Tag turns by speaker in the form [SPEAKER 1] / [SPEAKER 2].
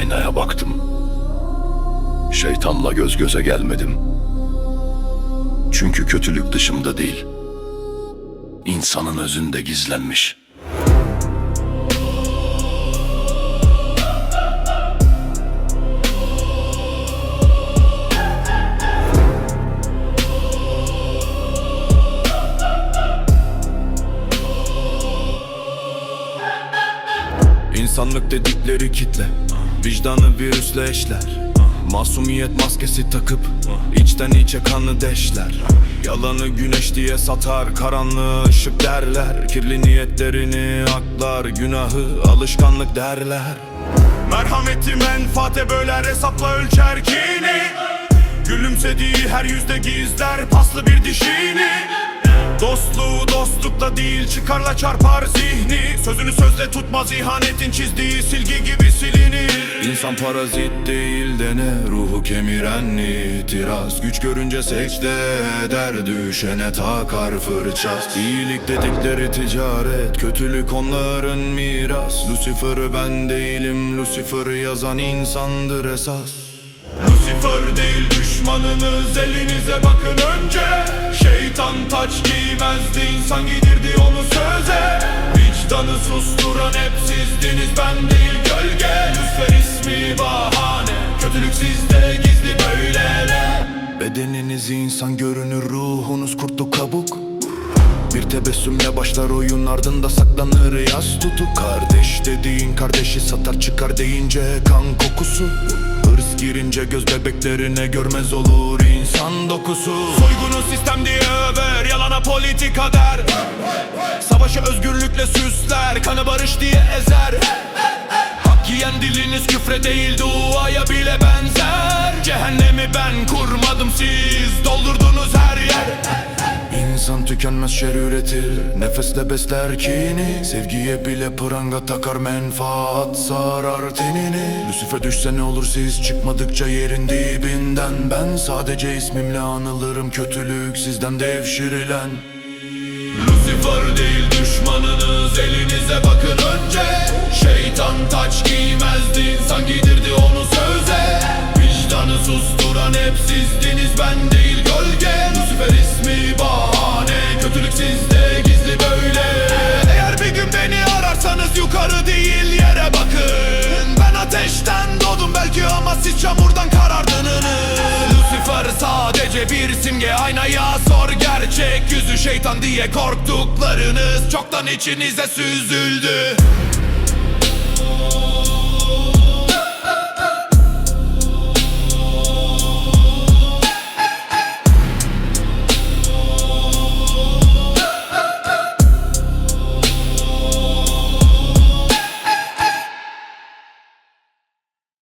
[SPEAKER 1] aynaya baktım. Şeytanla göz göze gelmedim. Çünkü kötülük dışımda değil. insanın özünde gizlenmiş.
[SPEAKER 2] İnsanlık dedikleri kitle Vicdanı virüsle eşler. Masumiyet maskesi takıp içten içe kanı deşler. Yalanı güneş diye satar Karanlığı ışık derler. Kirli niyetlerini aklar Günahı alışkanlık derler. Merhameti menfaate böler Hesapla ölçer kini. Gülümsediği her yüzde gizler Paslı bir dişini. Dostluğu dostlukla değil çıkarla çarpar zihni. Sözünü sözle tutmaz ihanetin çizdiği silgi gibi silinir. İnsan parazit değil de ne ruhu kemiren itiraz Güç görünce secde eder düşene takar fırças. İyilik dedikleri ticaret kötülük onların miras. Lucifer'ı ben değilim Lucifer'ı yazan insandır esas. Lucifer değil düşmanınız elinize bakın önce. Şeytan taç giymezdi insan giydirdi onu söze. Vicdanı susturan hep sizdiniz ben değil gölge. Lucifer ismi bahane kötülük sizde gizli böyle. Bedeniniz insan görünür ruhunuz kurtlu kabuk bir tebessümle başlar oyun ardında saklanır yaz. Tutu Kardeş dediğin kardeşi satar çıkar deyince kan kokusu. Hırs girince göz bebeklerine görmez olur insan dokusu. Soygunu sistem diye över yalana politika der. Savaşı özgürlükle süsler kanı barış diye ezer. Hak yiyen diliniz küfre değil duaya bile benzer. Cehennemi ben kurmadım siz İnsan tükenmez şer üretir. Nefesle besler kini. Sevgiye bile pranga takar menfaat sarar tenini. Lucifer düşse ne olur siz? Çıkmadıkça yerin dibinden. Ben sadece ismimle anılırım. Kötülük sizden devşirilen. Lucifer değil düşmanınız. Elinize bakın önce. Şeytan taç giymezdi. İnsan giydirdi onu söze. Vicdanı susturan hep sizdiniz. Ben değil yukarı değil yere bakın. Ben ateşten doğdum belki ama siz çamurdan karardınız. Lucifer sadece bir simge aynaya sor gerçek Yüzü. Şeytan diye korktuklarınız çoktan içinize süzüldü